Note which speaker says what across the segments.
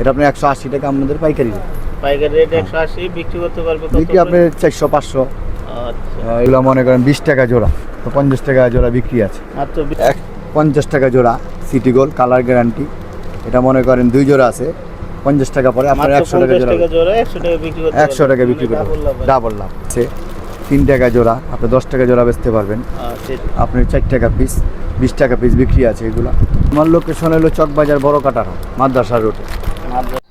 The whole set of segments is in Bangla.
Speaker 1: এটা আপনি একশো আশি টাকা আমাদের পাইকারি।
Speaker 2: পাইকারি রেট একশো আশি বিক্রি করতে পারবে
Speaker 1: বিক্রি আপনি চারশো পাঁচশো।
Speaker 2: আচ্ছা।
Speaker 1: এগুলো মনে করেন বিশ টাকা জোড়া তো পঞ্চাশ টাকা জোড়া বিক্রি আছে।
Speaker 2: মাত্র
Speaker 1: এক পঞ্চাশ টাকা জোড়া সিটি গোল্ড কালার গ্যারান্টি এটা মনে করেন দুই জোড়া আছে পঞ্চাশ টাকা পরে আপনার একশো টাকা জোড়া।
Speaker 2: একশো টাকা বিক্রি করতে।
Speaker 1: ডাবল লাভ আছে তিন টাকা জোড়া আপনি দশ টাকা জোড়া বেচতে পারবেন। আপনি চার টাকা পিস বিশ টাকা পিস বিক্রি আছে এগুলো। আমার লোকেশন হলো চকবাজার বড় কাটার মাদ্রাসা রোডে
Speaker 2: মাত্র-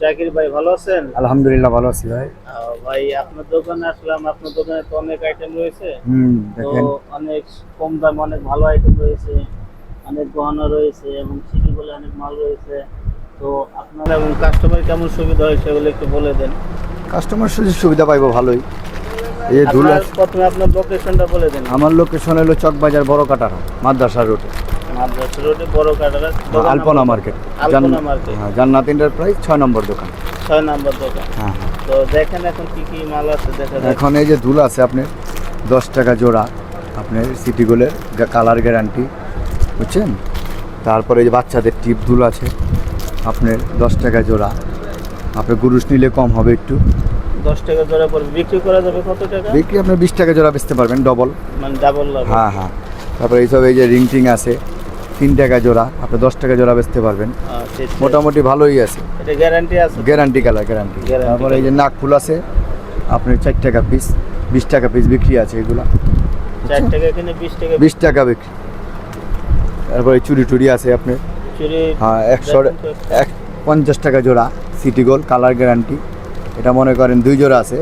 Speaker 2: জাকির ভাই ভালো আছেন?
Speaker 1: আলহামদুলিল্লাহ ভালো আছি ভাই।
Speaker 2: ভাই আপনার দোকানে আসলাম আপনার দোকানে তো অনেক আইটেম রয়েছে। তো অনেক কম দাম অনেক ভালো আইটেম রয়েছে অনেক গহনা রয়েছে এবং সিটি বলে অনেক মাল রয়েছে। তো আপনার এবং কাস্টমার কেমন সুবিধা হয় সেগুলো একটু বলে দেন।
Speaker 1: কাস্টমার সুযোগ সুবিধা পাইবো ভালোই। এই।
Speaker 2: প্রথমে আপনার লোকেশনটা বলে দেন।
Speaker 1: আমার লোকেশন হলো চকবাজার বড় কাটার মাদ্রাসা রোডে
Speaker 2: মাদ্রাসা রোডে বড় কাটারা
Speaker 1: আলপনা মার্কেট।
Speaker 2: আলপনা মার্কেট।
Speaker 1: হ্যাঁ জান্নাত এন্টারপ্রাইজ ছয় নম্বর দোকান।
Speaker 2: ছয় নাম্বার দোকান।
Speaker 1: হ্যাঁ হ্যাঁ।
Speaker 2: তো দেখেন এখন কি কি মাল আছে
Speaker 1: এখন এই যে ধুল আছে আপনার দশ টাকা জোড়া আপনার সিটি গোলের কালার গ্যারান্টি বুঝছেন? তারপরে এই যে বাচ্চাদের টিপ ধুল আছে আপনার দশ টাকা জোড়া। আপনার গুরুস নিলে কম হবে একটু।
Speaker 2: দশ টাকা জোড়া পড়বে। বিক্রি করা যাবে কত টাকা?
Speaker 1: বিক্রি আপনি বিশ টাকা জোড়া বেচতে পারবেন ডবল
Speaker 2: মানে ডাবল
Speaker 1: হ্যাঁ হ্যাঁ। তারপরে এইসব এই যে রিং টিং আছে তিন টাকা জোড়া আপনি দশ টাকা জোড়া বেচতে পারবেন।
Speaker 2: আচ্ছা,
Speaker 1: মোটামুটি ভালোই আছে।
Speaker 2: গ্যারান্টি আছে?
Speaker 1: গ্যারান্টি কালার গ্যারান্টি তারপরে এই যে নাক ফুল আছে আপনার চার টাকা পিস বিশ টাকা পিস বিক্রি আছে এগুলা।
Speaker 2: কিনে বিশ টাকা
Speaker 1: বিক্রি। তারপরে চুরি টুরি আছে
Speaker 2: আপনি
Speaker 1: হ্যাঁ একশো। এক পঞ্চাশ টাকা জোড়া সিটি গোল্ড কালার গ্যারান্টি এটা মনে করেন দুই জোড়া আছে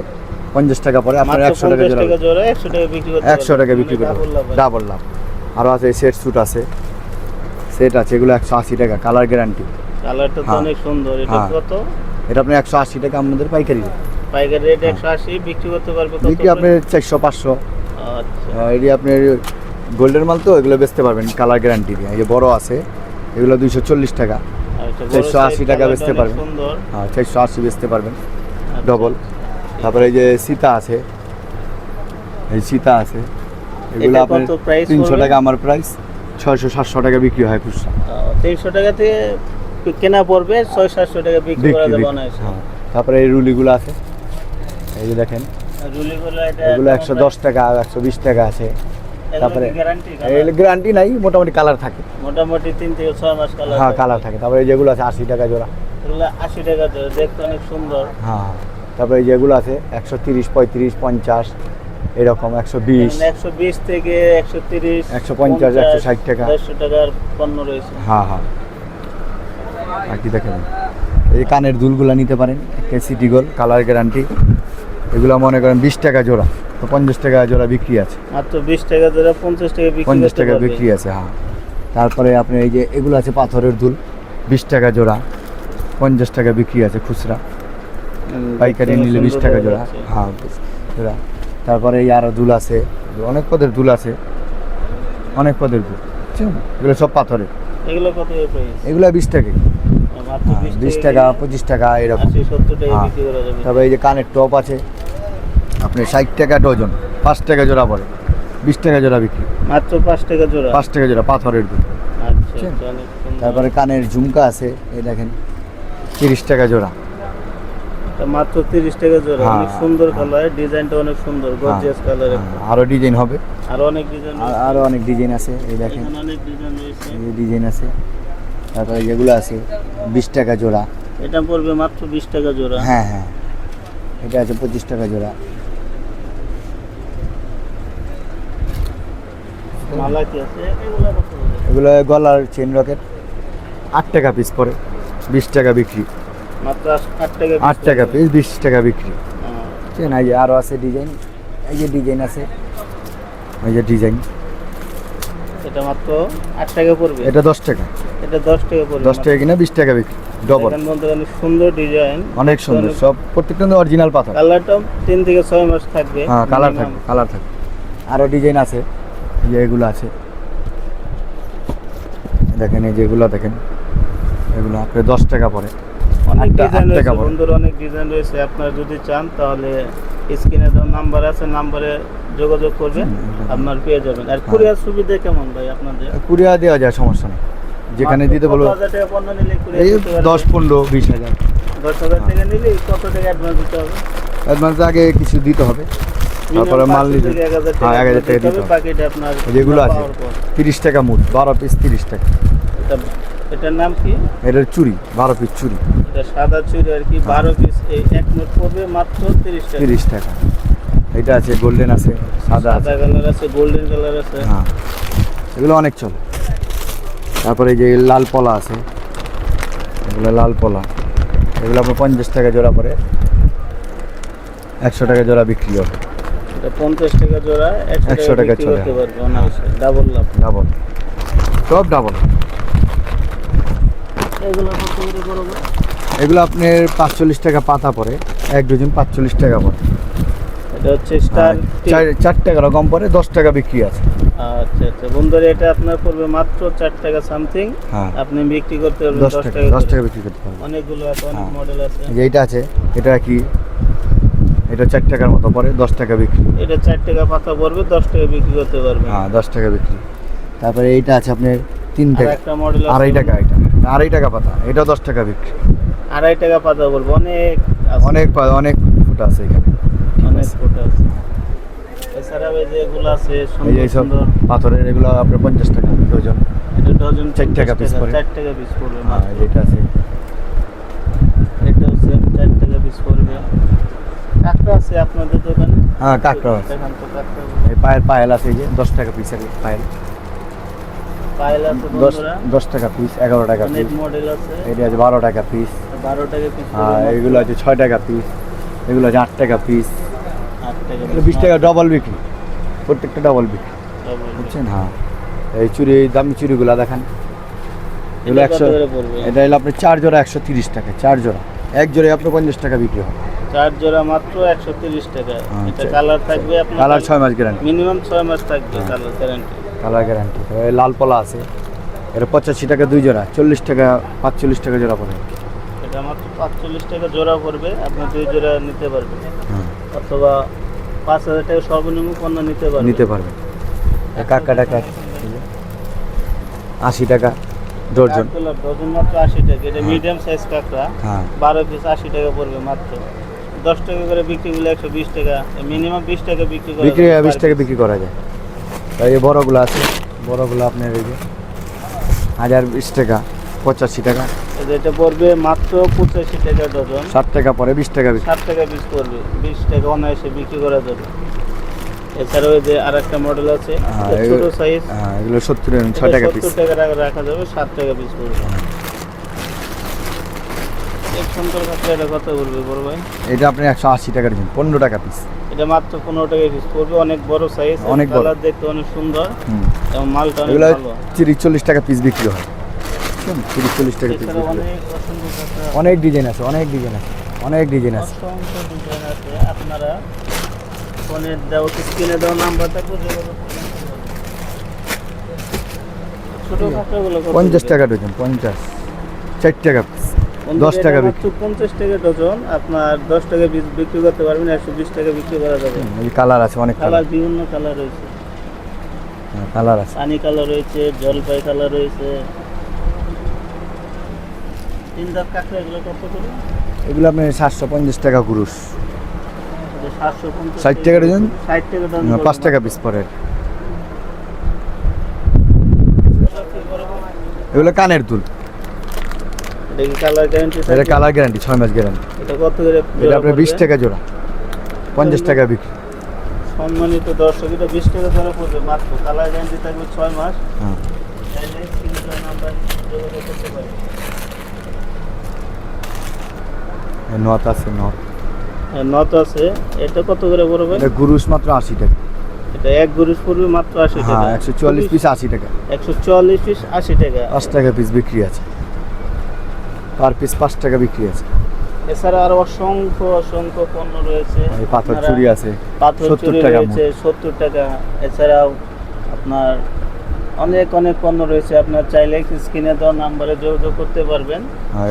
Speaker 1: পঞ্চাশ টাকা পরে আপনার একশো টাকা জোড়া
Speaker 2: একশো টাকা বিক্রি করতে
Speaker 1: একশো টাকা বিক্রি করতে
Speaker 2: ডাবল লাভ
Speaker 1: ডাবল লাভ। আরও আছে সেট স্যুট আছে। সেট আছে এগুলো একশো আশি টাকা কালার গ্যারান্টি
Speaker 2: কালারটা তো
Speaker 1: হ্যাঁ।
Speaker 2: অনেক সুন্দর। এটা
Speaker 1: হ্যাঁ।
Speaker 2: কত?
Speaker 1: এটা আপনার একশো আশি টাকা আমাদের পাইকারি।
Speaker 2: পাইকারি রেট একশো আশি বিক্রি করতে পারবে
Speaker 1: বিক্রি আপনার চারশো পাঁচশো।
Speaker 2: আচ্ছা।
Speaker 1: এটি আপনার গোল্ডের মাল তো এগুলো বেচতে পারবেন কালার গ্যারান্টি দিয়ে। এই যে বড় আছে এগুলো দুইশো চল্লিশ টাকা।
Speaker 2: আচ্ছা,
Speaker 1: 480
Speaker 2: size
Speaker 1: টাকা বেচতে পারবেন। হ্যাঁ চারশো আশি বেচতে পারবেন।
Speaker 2: আচ্ছা।
Speaker 1: ডবল তারপরে এই যে সীতা আছে এই সীতা আছে। এগুলো আপনার তিনশো টাকা আমার প্রাইস ছয়শো সাতশো টাকা বিক্রি হয় খুচরা।
Speaker 2: তিনশো টাকা থেকে কেনা পড়বে ছয় সাতশো টাকা বিক্রি করা যাবে অনায়াসে।
Speaker 1: হ্যাঁ। তারপরে এই রুলিগুলো আছে। এই যে দেখেন
Speaker 2: রুলিগুলো
Speaker 1: এগুলো একশো দশ টাকা একশো বিশ টাকা আছে। তারপরে
Speaker 2: গ্যারান্টি
Speaker 1: নাই মোটামুটি কালার থাকে।
Speaker 2: মোটামুটি তিন থেকে ছয় মাস কালার
Speaker 1: হ্যাঁ কালার থাকে। তারপরে যেগুলো আছে আশি টাকা জোড়া।
Speaker 2: এগুলো আশি টাকা ধরে দেখতে অনেক সুন্দর।
Speaker 1: হ্যাঁ তারপরে যেগুলো আছে একশো তিরিশ পঁয়ত্রিশ পঞ্চাশ এরকম একশো বিশ।
Speaker 2: একশো বিশ থেকে একশো তিরিশ
Speaker 1: 150, 160 টাকা।
Speaker 2: দেড়শো টাকার পণ্য রয়েছে।
Speaker 1: হ্যাঁ হ্যাঁ। আর কি দেখেন। এই কানের দুলগুলো নিতে পারেন একটা সিটি গোল কালার গ্যারান্টি। এগুলো মনে করেন বিশ টাকা জোড়া তো পঞ্চাশ টাকা জোড়া বিক্রি আছে।
Speaker 2: মাত্র বিশ টাকা জোড়া পঞ্চাশ টাকা
Speaker 1: পঞ্চাশ টাকা বিক্রি আছে হ্যাঁ। তারপরে আপনি এই যে এগুলো আছে পাথরের দুল বিশ টাকা জোড়া পঞ্চাশ টাকা বিক্রি আছে খুচরা। পাইকারি নিলে বিশ টাকা জোড়া। হ্যাঁ জোড়া। তারপরে এই আরও দুল আছে। অনেক পদের দুল আছে। অনেক পদের দুল। এগুলো সব পাথরের
Speaker 2: এগুলো কত
Speaker 1: এগুলো বিশ টাকা। হ্যাঁ, বিশ টাকা পঁচিশ টাকা এরকম। হ্যাঁ। তারপরে এই যে কানের টপ আছে আপনি ষাট টাকা ডজন পাঁচ টাকা জোড়া পড়ে। বিশ টাকা জোড়া বিক্রি।
Speaker 2: মাত্র পাঁচ টাকা জোড়া?
Speaker 1: পাঁচ টাকা জোড়া পাথরের দুল।
Speaker 2: আচ্ছা।
Speaker 1: তারপরে কানের ঝুমকা আছে এই দেখেন তিরিশ টাকা জোড়া।
Speaker 2: মাত্র তিরিশ টাকা জোড়া।
Speaker 1: হ্যাঁ,
Speaker 2: অনেক সুন্দর। কালার ডিজাইনটা অনেক সুন্দর গর্জিয়াস কালার
Speaker 1: হ্যাঁ, আরও ডিজাইন হবে।
Speaker 2: আর অনেক ডিজাইন
Speaker 1: আর অনেক ডিজাইন আছে এই দেখেন।
Speaker 2: অনেক ডিজাইন রয়েছে।
Speaker 1: এই ডিজাইন আছে। তারপরে যেগুলো আছে বিশ টাকা জোড়া।
Speaker 2: এটা পড়বে মাত্র বিশ টাকা জোড়া।
Speaker 1: হ্যাঁ হ্যাঁ। এটা আছে পঁচিশ টাকা জোড়া।
Speaker 2: মালা কি আছে এগুলো?
Speaker 1: এগুলো গলার চেন রকেট আট টাকা পিস পড়ে বিশ টাকা বিক্রি।
Speaker 2: আট টাকা
Speaker 1: পিস বিশ টাকা বিক্রি। চেন এই যে আরও আছে ডিজাইন এই যে ডিজাইন আছে এই যে ডিজাইন
Speaker 2: এটা মাত্র আট টাকা পড়বে।
Speaker 1: এটা দশ টাকা।
Speaker 2: এটা দশ টাকা পড়বে
Speaker 1: দশ টাকা কিনা বিশ টাকা বিক্রি। ডবল
Speaker 2: অনেক সুন্দর ডিজাইন
Speaker 1: অনেক সুন্দর। সব প্রত্যেকটা অরিজিনাল পাথর।
Speaker 2: কালারটা তিন থেকে ছয় মাস থাকবে
Speaker 1: হ্যাঁ কালার। থাকবে কালার থাকবে। আরও ডিজাইন আছে। এই যে এগুলো আছে। দেখেন এই যে এগুলো দেখেন। এগুলো আপনার দশ টাকা পড়ে।
Speaker 2: অনেক ডিজাইন রয়েছে। বন্ধুর অনেক ডিজাইন রয়েছে। আপনারা যদি চান তাহলে স্ক্রিনে তো নাম্বার আছে নাম্বারে যোগাযোগ করবেন। আপনার পেয়ে যাবেন। আর কুরিয়ার সুবিধা কেমন ভাই আপনাদের?
Speaker 1: কুরিয়া দেওয়া যায় সমস্যা নেই। যেখানে দিতে বলব এই দশ পনেরো বিশ হাজার।
Speaker 2: দশ হাজার টাকা নিলে কত টাকা অ্যাডভান্স দিতে হবে?
Speaker 1: অ্যাডভান্স আগে কিছু দিতে হবে। তারপরে মাল নিতে
Speaker 2: থেকে 1000
Speaker 1: হ্যাঁ এক হাজার টাকা
Speaker 2: দিতে হবে,
Speaker 1: যেগুলো আছে তিরিশ টাকা মুঠ বারো পিস তিরিশ টাকা।
Speaker 2: এটার নাম কি?
Speaker 1: এটার চুরি বারো পিস চুরি
Speaker 2: এটা সাদা চুরি আর কি বারো পিস এই এক নোট পড়বে মাত্র তিরিশ টাকা।
Speaker 1: তিরিশ টাকা। এটা আছে গোল্ডেন আছে সাদা
Speaker 2: সাদা কালার আছে গোল্ডেন কালার আছে।
Speaker 1: হ্যাঁ। এগুলো অনেক চলে। তারপরে যে লাল পলা আছে এগুলো লাল পলা। এগুলো আপনার পঞ্চাশ টাকা জোড়া পরে একশো টাকা জোড়া বিক্রি হবে।
Speaker 2: এটা পঞ্চাশ টাকা জোড়া একশো টাকা
Speaker 1: চলে।
Speaker 2: ডাবল লাভ।
Speaker 1: ডাবল সব ডাবল
Speaker 2: এগুলো কত করে করব
Speaker 1: এগুলো আপনার পাঁচচল্লিশ টাকা পাতা পরে এক ডজন পাঁচচল্লিশ টাকা পরে
Speaker 2: এটা হচ্ছে স্টার
Speaker 1: চার চার টাকা রকম পরে দশ টাকা বিক্রি আছে।
Speaker 2: আচ্ছা আচ্ছা। বন্ধুরা এটা আপনার পড়বে মাত্র চার টাকা সামথিং।
Speaker 1: হ্যাঁ।
Speaker 2: আপনি বিক্রি করতে পারবেন
Speaker 1: দশ টাকা দশ টাকা বিক্রি করতে
Speaker 2: অনেকগুলো আছে অনেক
Speaker 1: হ্যাঁ।
Speaker 2: মডেল আছে।
Speaker 1: এইটা আছে এটা কি? এটা চার টাকার মতো পরে দশ টাকা বিক্রি।
Speaker 2: এটা চার টাকা পাতা পড়বে দশ টাকা বিক্রি করতে পারবেন।
Speaker 1: হ্যাঁ দশ টাকা বিক্রি। তারপরে এইটা আছে আপনার তিন টাকা।
Speaker 2: একটা মডেল
Speaker 1: আড়াই টাকা এটা। আড়াই টাকা পাতা এটাও দশ টাকা বিক্রি।
Speaker 2: আড়াই টাকা পাতা বলব অনেক
Speaker 1: অনেক অনেক ফুট আছে এখানে।
Speaker 2: অনেক ফুট আছে। এছাড়াও এই যে এগুলো আছে
Speaker 1: এই পাথরের এগুলো আপনার পঞ্চাশ টাকা ডজন।
Speaker 2: এটা ডজন
Speaker 1: চার টাকা
Speaker 2: 50
Speaker 1: piece পড়ে।
Speaker 2: চার টাকা পিস পড়বে
Speaker 1: আর এটা আছে।
Speaker 2: এটা হচ্ছে চার টাকা পিস পড়বে। কাঁকড়া আছে আপনাদের দোকানে?
Speaker 1: হ্যাঁ কাঁকড়া আছে। এই পায়েল পায়েল আছে এই যে দশ টাকা পিস আছে পায়েল।
Speaker 2: পায়েল আছে
Speaker 1: দশ
Speaker 2: বন্ধুরা।
Speaker 1: দশ টাকা পিস এগারো টাকা পিস
Speaker 2: মডেল আছে।
Speaker 1: এটা আছে বারো টাকা পিস
Speaker 2: বারো টাকা পিস
Speaker 1: আর এগুলো আছে ছয় টাকা পিস এগুলো আছে আট টাকা পিস
Speaker 2: আট টাকা
Speaker 1: এগুলো বিশ টাকা ডবল বিক্রি। প্রত্যেকটা ডবল বিক্রি। বুঝছেন? হ্যাঁ। এই চুড়ি এই দামি চুড়িগুলো দেখেন। এগুলো একশো এটা হলো আপনার চার জোড়া একশো তিরিশ টাকা চার জোড়া। এক জোড়ায় আপনার পঞ্চাশ টাকা বিক্রি হয়
Speaker 2: চার জোড়া মাত্র একশো তিরিশ টাকা। এটা
Speaker 1: আচ্ছা।
Speaker 2: কালার থাকবে আপনার
Speaker 1: কালার ছয় মাস গ্যারান্টি
Speaker 2: মিনিমাম ছয় মাস থাকবে। Colour guarantee
Speaker 1: colour guarantee. লাল পলা আছে। এটা পঁচাশি টাকা দুই জোড়া চল্লিশ টাকা পাঁচচল্লিশ টাকা জোড়া পড়ে
Speaker 2: এটা মাত্র পাঁচচল্লিশ টাকা জোড়া পড়বে আপনি দুই জোড়া নিতে পারবেন। অথবা পাঁচ হাজার টাকা সর্বনিম্ন পণ্য নিতে পারবেন।
Speaker 1: নিতে পারবে কাকা টাকা। আশি টাকা
Speaker 2: কাঠগোলাপ ডজন মাত্র আশি টাকা। এটা মিডিয়াম সাইজ কাঁকড়া।
Speaker 1: হ্যাঁ।
Speaker 2: বারো পিস আশি টাকা পড়বে মাত্র। দশ টাকা করে বিক্রি করলে একশো বিশ টাকা। মিনিমাম বিশ টাকা বিক্রি করা
Speaker 1: বিক্রি বিশ টাকা বিক্রি করা যায়। এই বড়গুলো আছে বড়গুলো আপনার এই যে হাজার বিশ টাকা পঁচাশি টাকা।
Speaker 2: এটা পড়বে মাত্র পঁচাশি টাকা ডজন।
Speaker 1: ষাট টাকা পরে বিশ টাকা
Speaker 2: ষাট টাকা পিস পড়বে বিশ টাকা অনায়াসে বিক্রি করা যাবে। এছাড়াও যে আর একটা মডেল আছে
Speaker 1: হ্যাঁ,
Speaker 2: ছোট সাইজ
Speaker 1: হ্যাঁ এগুলো সত্তর ছয় টাকা পিস
Speaker 2: সত্তর টাকা রাখা- যাবে ষাট টাকা পিস পড়বে। কাপড় এটা
Speaker 1: আপনি একশো আশি টাকার দিন পনেরো টাকা পিস
Speaker 2: এটা মাত্র পনেরো টাকা পিস পড়বে অনেক বড় সাইজ
Speaker 1: অনেক বড়।
Speaker 2: দেখতে অনেক সুন্দর এবং মালটা অনেক ভালো।
Speaker 1: তিরিশ চল্লিশ টাকা পিস বিক্রি হয়। তিরিশ চল্লিশ টাকা পিস বিক্রি
Speaker 2: অনেক
Speaker 1: ডিজাইন আছে অনেক ডিজাইন আছে অনেক ডিজাইন আছে।
Speaker 2: অসংখ্য ডিজাইন আছে। আপনারা ফোনের দেওয়া স্ক্রিনে দেওয়া নাম্বারটা খুঁজে বের করতে পারবেন। ছোট কাঁকড়াগুলো কত
Speaker 1: পঞ্চাশ টাকা ডজন পঞ্চাশ। ষাট টাকা। দশ টাকা বিক্রি।
Speaker 2: পঞ্চাশ টাকা ডজন আপনার দশ টাকা বিক্রি করতে পারবেন একশো বিশ টাকা বিক্রি করা যাবে।
Speaker 1: কালার আছে অনেক
Speaker 2: কালার বিভিন্ন কালার রয়েছে।
Speaker 1: কালার আছে।
Speaker 2: পানি কালার রয়েছে জলপাই কালার রয়েছে। তিন দাঁত কাঁকড়া এগুলো কত করে?
Speaker 1: এগুলো আপনি সাতশো পঞ্চাশ টাকা
Speaker 2: পঞ্চাশ
Speaker 1: ষাট টাকা ডজন?
Speaker 2: ষাট টাকা ডজন
Speaker 1: পাঁচ টাকা পিস পরে এগুলো কানের দুল।
Speaker 2: এটা কালার গ্যারান্টি
Speaker 1: এটা কালার গ্যারান্টি ছয় মাস গ্যারান্টি
Speaker 2: এটা কত করে
Speaker 1: এটা আপনার বিশ
Speaker 2: পড়বে?
Speaker 1: টাকা জোড়া। পঞ্চাশ টাকা বিক্রি।
Speaker 2: সম্মানিত দর্শক এটা বিশ টাকা ধরে পড়বে মাত্র। কালার গ্যারান্টি থাকবে ছয় মাস।
Speaker 1: হ্যাঁ।
Speaker 2: চাইলে স্ক্রিনে নাম্বার যোগাযোগ করতে পারেন।
Speaker 1: নথ আছে নথ।
Speaker 2: আর নত আছে। এটা কত করে পড়বে?
Speaker 1: এটা গুরুস মাত্র আশি টাকা।
Speaker 2: এটা এক পড়বে মাত্র আশি টাকা।
Speaker 1: হ্যাঁ একশো চুয়াল্লিশ পিস আশি টাকা।
Speaker 2: একশো চুয়াল্লিশ পিস আশি টাকা।
Speaker 1: পাঁচ টাকা পিস বিক্রি আছে। পার পিস পাঁচ টাকা বিক্রি আছে।
Speaker 2: এছাড়া আরও অসংখ্য অসংখ্য পণ্য রয়েছে।
Speaker 1: পাথর চুরি আছে।
Speaker 2: পাথর চুরি রয়েছে সত্তর টাকা। এছাড়াও আপনার অনেক অনেক পণ্য রয়েছে। আপনার চাইলে স্ক্রিনে দেওয়া নাম্বারে যোগাযোগ করতে পারবেন।
Speaker 1: আর